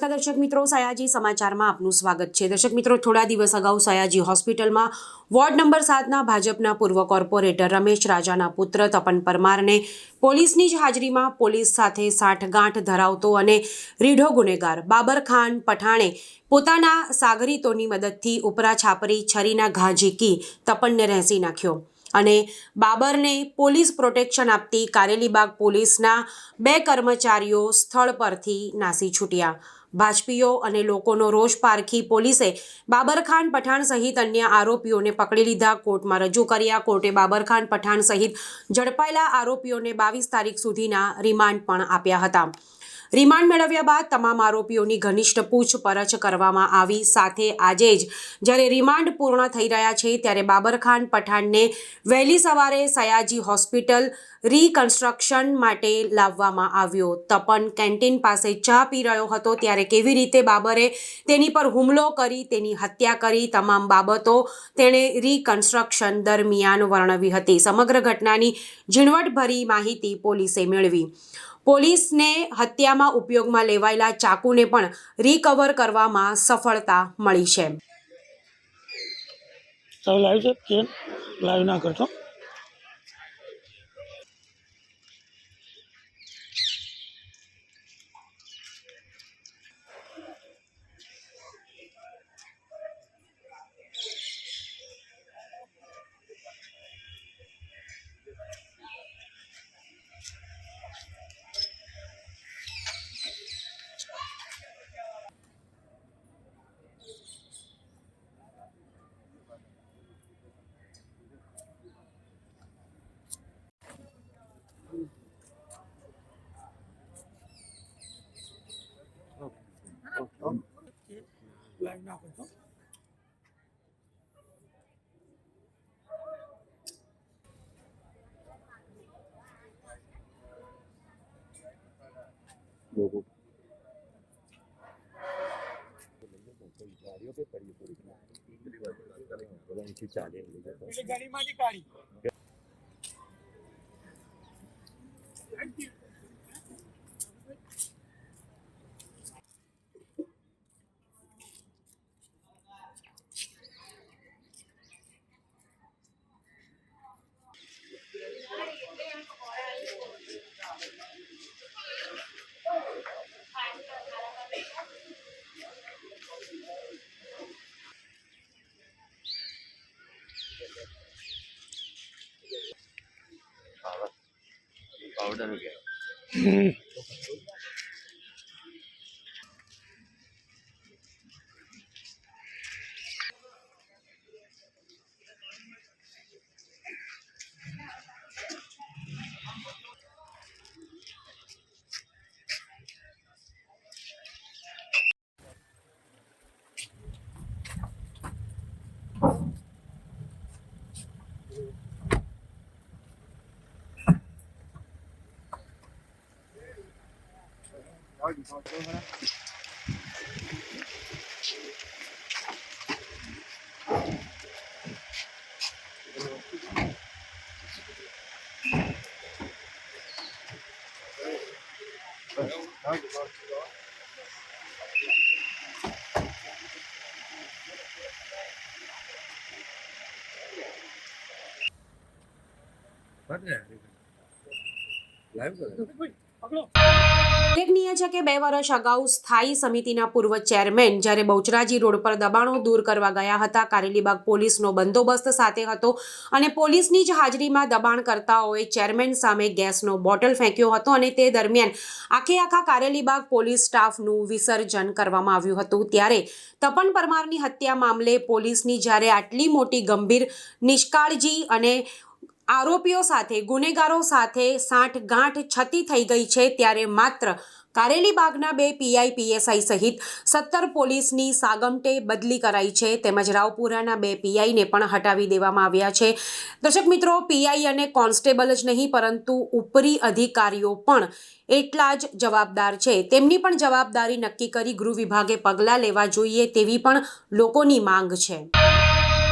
નમસ્કાર દર્શક મિત્રો, સયાજી સમાચારમાં આપનું સ્વાગત છે. દર્શક મિત્રો, થોડા દિવસ અગાઉ સયાજી હોસ્પિટલમાં વોર્ડ નંબર સાતના ભાજપના પૂર્વ કોર્પોરેટર રમેશ રાજાના પુત્ર તપન પરમારને પોલીસની જ હાજરીમાં પોલીસ સાથે સાઠગાંઠ ધરાવતો અને રીઢો ગુનેગાર બાબર ખાન પઠાણે પોતાના સાગરીતોની મદદથી ઉપરા છાપરી છરીના ઘા ઝીકી તપનને રહેસી નાખ્યો અને બાબરને પોલીસ પ્રોટેક્શન આપતી કારેલીબાગ પોલીસના બે કર્મચારીઓ સ્થળ પરથી નાસી છૂટ્યા. ભાજપીઓ અને લોકોનો રોષ પારખી પોલીસે બાબરખાન પઠાણ સહિત અન્ય આરોપીઓને પકડી લીધા. કોર્ટમાં રજૂ કર્યા. કોર્ટે બાબરખાન પઠાણ સહિત ઝડપાયેલા આરોપીઓને બાવીસ તારીખ સુધીના રિમાન્ડ પણ આપ્યા હતા. રિમાન્ડ મેળવ્યા બાદ તમામ આરોપીઓની ઘનિષ્ઠ પૂછપરછ કરવામાં આવી. સાથે આજે જ જ્યારે રિમાન્ડ પૂર્ણ થઈ રહ્યા છે ત્યારે બાબરખાન પઠાણને વહેલી સવારે સયાજી હોસ્પિટલ રીકન્સ્ટ્રક્શન માટે લાવવામાં આવ્યો. તપન કેન્ટીન પાસે ચા પી રહ્યો હતો ત્યારે કેવી રીતે બાબરે તેની પર હુમલો કરી, તેની હત્યા કરી, તમામ બાબતો તેણે રીકન્સ્ટ્રક્શન દરમિયાન વર્ણવી હતી. સમગ્ર ઘટનાની ઝીણવટભરી માહિતી પોલીસે મેળવી. પોલીસને હત્યામાં ઉપયોગમાં લેવાયેલા ચાકુને પણ રિકવર કરવામાં સફળતા મળી છે. લાઈવ ના કરશો? એટલે ગાડીમાંથી કાઢી だうけど。Đó, gì thôi, chưa hết gì thôi, chưa đó. Bắt nè. Lái rồi. ઉલ્લેખનીય છે કે બે વર્ષ અગાઉ સ્થાયી સમિતિના પૂર્વ ચેરમેન જ્યારે બહુચરાજી રોડ પર દબાણો દૂર કરવા ગયા હતા, કારેલીબાગ પોલીસનો બંદોબસ્ત સાથે હતો અને પોલીસની જ હાજરીમાં દબાણકર્તાઓએ ચેરમેન સામે ગેસનો બોટલ ફેંક્યો હતો અને તે દરમિયાન આખે આખા કારેલીબાગ પોલીસ સ્ટાફનું વિસર્જન કરવામાં આવ્યું હતું. ત્યારે તપન પરમારની હત્યા મામલે પોલીસની જ્યારે આટલી મોટી ગંભીર નિષ્કાળજી અને આરોપીઓ સાથે, ગુનેગારો સાથે સાંઠગાંઠ છતી થઈ ગઈ છે ત્યારે માત્ર કારેલીબાગના બે પીઆઈ પીએસઆઈ સહિત સત્તર પોલીસની સાગમટે બદલી કરાઈ છે. તેમજ રાવપુરાના બે પીઆઈને પણ હટાવી દેવામાં આવ્યા છે. દર્શક મિત્રો, પીઆઈ અને કોન્સ્ટેબલ જ નહીં, પરંતુ ઉપરી અધિકારીઓ પણ એટલા જ જવાબદાર છે. તેમની પણ જવાબદારી નક્કી કરી ગૃહ વિભાગે પગલાં લેવા જોઈએ તેવી પણ લોકોની માંગ છે.